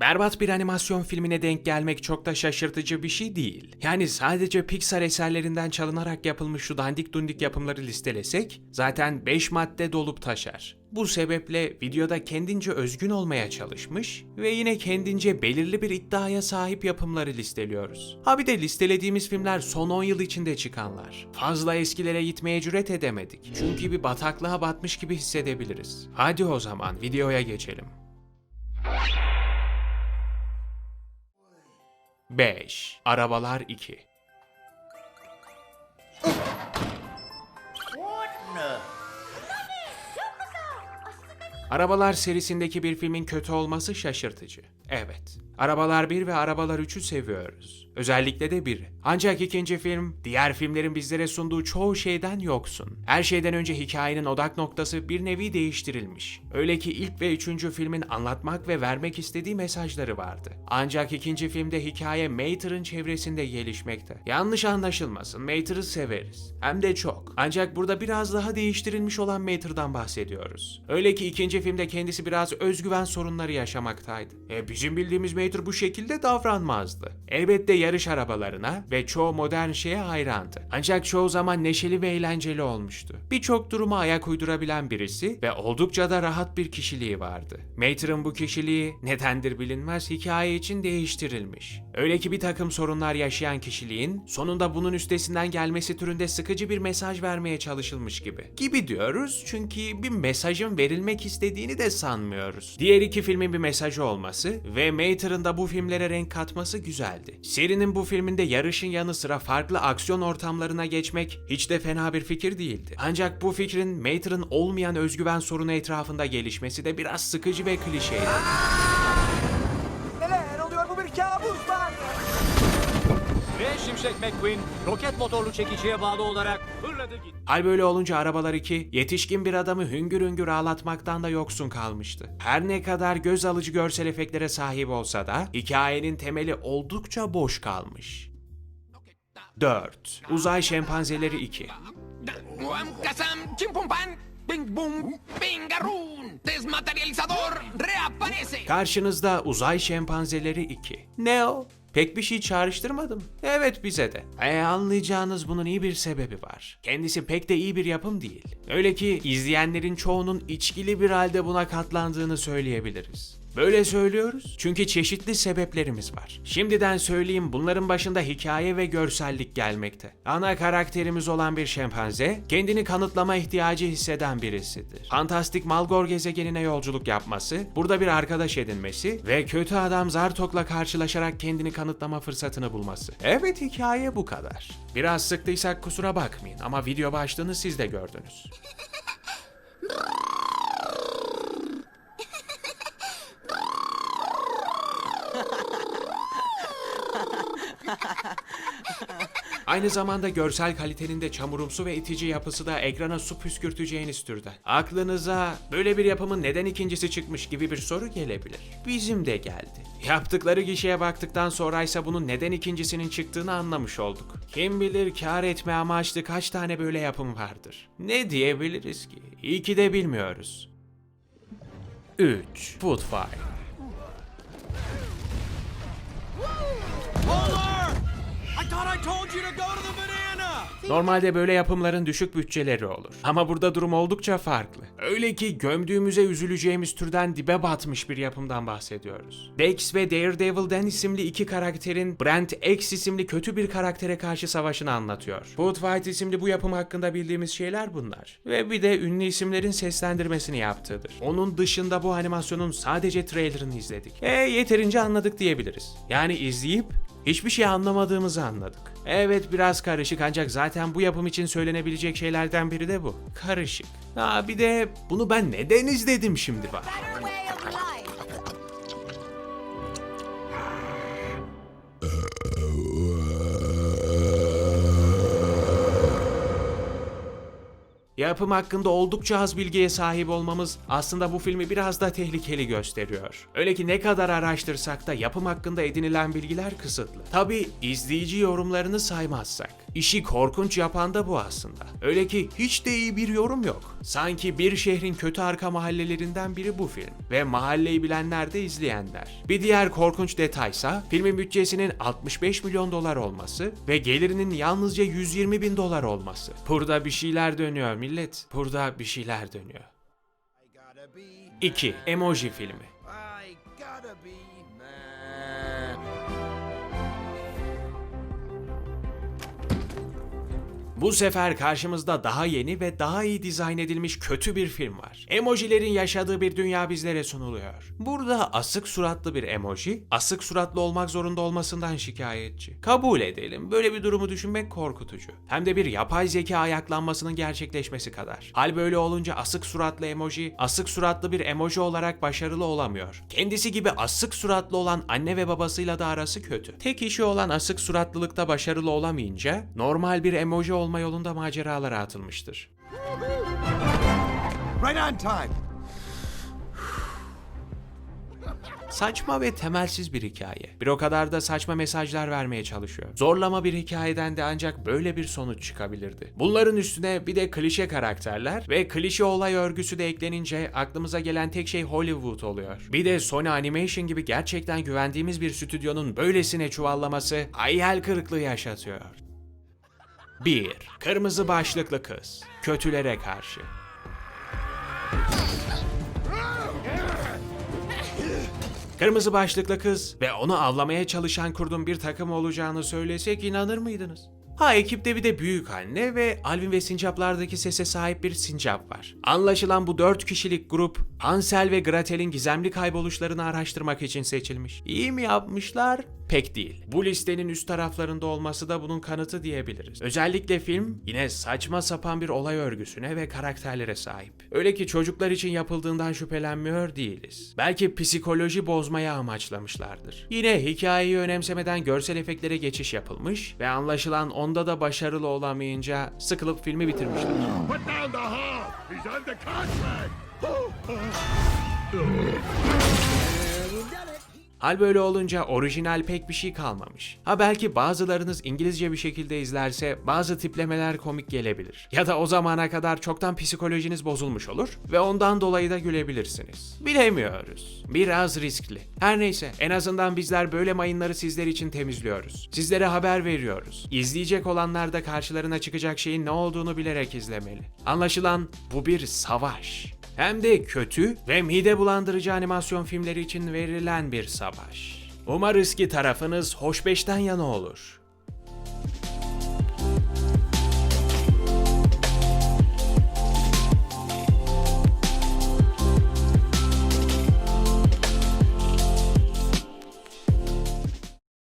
Berbat bir animasyon filmine denk gelmek çok da şaşırtıcı bir şey değil. Yani sadece Pixar eserlerinden çalınarak yapılmış şu dandik dundik yapımları listelesek zaten 5 madde dolup taşar. Bu sebeple videoda kendince özgün olmaya çalışmış ve yine kendince belirli bir iddiaya sahip yapımları listeliyoruz. Ha bir de listelediğimiz filmler son 10 yıl içinde çıkanlar. Fazla eskilere gitmeye cüret edemedik. Çünkü bir bataklığa batmış gibi hissedebiliriz. Hadi o zaman videoya geçelim. 5. Arabalar 2 Arabalar serisindeki bir filmin kötü olması şaşırtıcı. Evet. Arabalar 1 ve Arabalar 3'ü seviyoruz. Özellikle de 1'i. Ancak ikinci film, diğer filmlerin bizlere sunduğu çoğu şeyden yoksun. Her şeyden önce hikayenin odak noktası bir nevi değiştirilmiş. Öyle ki ilk ve üçüncü filmin anlatmak ve vermek istediği mesajları vardı. Ancak ikinci filmde hikaye Mater'ın çevresinde gelişmekte. Yanlış anlaşılmasın, Mater'ı severiz. Hem de çok. Ancak burada biraz daha değiştirilmiş olan Mater'dan bahsediyoruz. Öyle ki ikinci filmde kendisi biraz özgüven sorunları yaşamaktaydı. E bizim bildiğimiz Mater bu şekilde davranmazdı. Elbette yarış arabalarına ve çoğu modern şeye hayrandı. Ancak çoğu zaman neşeli ve eğlenceli olmuştu. Birçok duruma ayak uydurabilen birisi ve oldukça da rahat bir kişiliği vardı. Mater'ın bu kişiliği nedendir bilinmez hikaye için değiştirilmiş. Öyle ki bir takım sorunlar yaşayan kişiliğin sonunda bunun üstesinden gelmesi türünde sıkıcı bir mesaj vermeye çalışılmış gibi. Gibi diyoruz çünkü bir mesajın verilmek istediğini de sanmıyoruz. Diğer iki filmin bir mesajı olması ve Mater'ın da bu filmlere renk katması güzeldi. Serinin bu filminde yarışın yanı sıra farklı aksiyon ortamlarına geçmek hiç de fena bir fikir değildi. Ancak bu fikrin Mater'ın olmayan özgüven sorunu etrafında gelişmesi de biraz sıkıcı ve klişeydi. Neler oluyor bu bir kabus var. Ve Şimşek McQueen roket motorlu çekiciye bağlı olarak fırladı gitti. Hal böyle olunca Arabalar 2 yetişkin bir adamı hüngür hüngür ağlatmaktan da yoksun kalmıştı. Her ne kadar göz alıcı görsel efektlere sahip olsa da hikayenin temeli oldukça boş kalmış. 4. Uzay Şempanzeleri 2 Guam, Kazam, Chimpumpan, Bing Boom, Bingarun, Desmaterializador, reaparece. Karşınızda Uzay Şempanzeleri 2. Ne o? Pek bir şey çağrıştırmadım. Evet bize de. E anlayacağınız bunun iyi bir sebebi var. Kendisi pek de iyi bir yapım değil. Öyle ki izleyenlerin çoğunun içkili bir halde buna katlandığını söyleyebiliriz. Böyle söylüyoruz çünkü çeşitli sebeplerimiz var. Şimdiden söyleyeyim bunların başında hikaye ve görsellik gelmekte. Ana karakterimiz olan bir şempanze kendini kanıtlama ihtiyacı hisseden birisidir. Fantastik Malgor gezegenine yolculuk yapması, burada bir arkadaş edinmesi ve kötü adam Zartok'la karşılaşarak kendini kanıtlama fırsatını bulması. Evet hikaye bu kadar. Biraz sıktıysak kusura bakmayın ama video başlığını siz de gördünüz. Aynı zamanda görsel kalitenin de çamurumsu ve itici yapısı da ekrana su püskürteceğiniz türden. Aklınıza böyle bir yapımın neden ikincisi çıkmış gibi bir soru gelebilir. Bizim de geldi. Yaptıkları gişeye baktıktan sonra ise bunun neden ikincisinin çıktığını anlamış olduk. Kim bilir kar etme amaçlı kaç tane böyle yapım vardır. Ne diyebiliriz ki? İyi ki de bilmiyoruz. 3. Food Fight Normalde böyle yapımların düşük bütçeleri olur. Ama burada durum oldukça farklı. Öyle ki gömdüğümüze üzüleceğimiz türden dibe batmış bir yapımdan bahsediyoruz. Dex ve Daredevil Dan isimli iki karakterin Brent X isimli kötü bir karaktere karşı savaşını anlatıyor. Food Fight isimli bu yapım hakkında bildiğimiz şeyler bunlar. Ve bir de ünlü isimlerin seslendirmesini yaptığıdır. Onun dışında bu animasyonun sadece trailerını izledik. E yeterince anladık diyebiliriz. Yani izleyip Hiçbir şey anlamadığımızı anladık. Evet biraz karışık ancak zaten bu yapım için söylenebilecek şeylerden biri de bu. Karışık. Ha bir de bunu ben neden izledim şimdi bak. Yapım hakkında oldukça az bilgiye sahip olmamız aslında bu filmi biraz da tehlikeli gösteriyor. Öyle ki ne kadar araştırsak da yapım hakkında edinilen bilgiler kısıtlı. Tabi izleyici yorumlarını saymazsak. İşi korkunç yapan da bu aslında. Öyle ki hiç de iyi bir yorum yok. Sanki bir şehrin kötü arka mahallelerinden biri bu film. Ve mahalleyi bilenler de izleyenler. Bir diğer korkunç detaysa filmin bütçesinin 65 milyon dolar olması ve gelirinin yalnızca 120 bin dolar olması. Burada bir şeyler dönüyor millet. Burada bir şeyler dönüyor. 2. Emoji filmi. Bu sefer karşımızda daha yeni ve daha iyi dizayn edilmiş kötü bir film var. Emojilerin yaşadığı bir dünya bizlere sunuluyor. Burada asık suratlı bir emoji, asık suratlı olmak zorunda olmasından şikayetçi. Kabul edelim, böyle bir durumu düşünmek korkutucu. Hem de bir yapay zeka ayaklanmasının gerçekleşmesi kadar. Hal böyle olunca asık suratlı emoji, asık suratlı bir emoji olarak başarılı olamıyor. Kendisi gibi asık suratlı olan anne ve babasıyla da arası kötü. Tek işi olan asık suratlılıkta başarılı olamayınca normal bir emoji olma yolunda maceralara atılmıştır. Right on time. Saçma ve temelsiz bir hikaye. Bir o kadar da saçma mesajlar vermeye çalışıyor. Zorlama bir hikayeden de ancak böyle bir sonuç çıkabilirdi. Bunların üstüne bir de klişe karakterler ve klişe olay örgüsü de eklenince aklımıza gelen tek şey Hollywood oluyor. Bir de Sony Animation gibi gerçekten güvendiğimiz bir stüdyonun böylesine çuvallaması hayal kırıklığı yaşatıyor. 1. Kırmızı başlıklı kız. Kötülere karşı. Kırmızı başlıklı kız ve onu avlamaya çalışan kurdun bir takım olacağını söylesek inanır mıydınız? Ha ekipte bir de büyük anne ve Alvin ve Sincaplardaki sese sahip bir sincap var. Anlaşılan bu dört kişilik grup Hansel ve Gretel'in gizemli kayboluşlarını araştırmak için seçilmiş. İyi mi yapmışlar? Pek değil. Bu listenin üst taraflarında olması da bunun kanıtı diyebiliriz. Özellikle film yine saçma sapan bir olay örgüsüne ve karakterlere sahip. Öyle ki çocuklar için yapıldığından şüphelenmiyor değiliz. Belki psikoloji bozmaya amaçlamışlardır. Yine hikayeyi önemsemeden görsel efektlere geçiş yapılmış ve anlaşılan onda da başarılı olamayınca sıkılıp filmi bitirmişler. Put down the Hulk! He's under contract! Hal böyle olunca orijinal pek bir şey kalmamış. Ha belki bazılarınız İngilizce bir şekilde izlerse bazı tiplemeler komik gelebilir. Ya da o zamana kadar çoktan psikolojiniz bozulmuş olur ve ondan dolayı da gülebilirsiniz. Bilemiyoruz. Biraz riskli. Her neyse en azından bizler böyle mayınları sizler için temizliyoruz. Sizlere haber veriyoruz. İzleyecek olanlar da karşılarına çıkacak şeyin ne olduğunu bilerek izlemeli. Anlaşılan bu bir savaş. Hem de kötü ve mide bulandırıcı animasyon filmleri için verilen bir savaş. Umarız ki tarafınız hoşbeşten yana olur.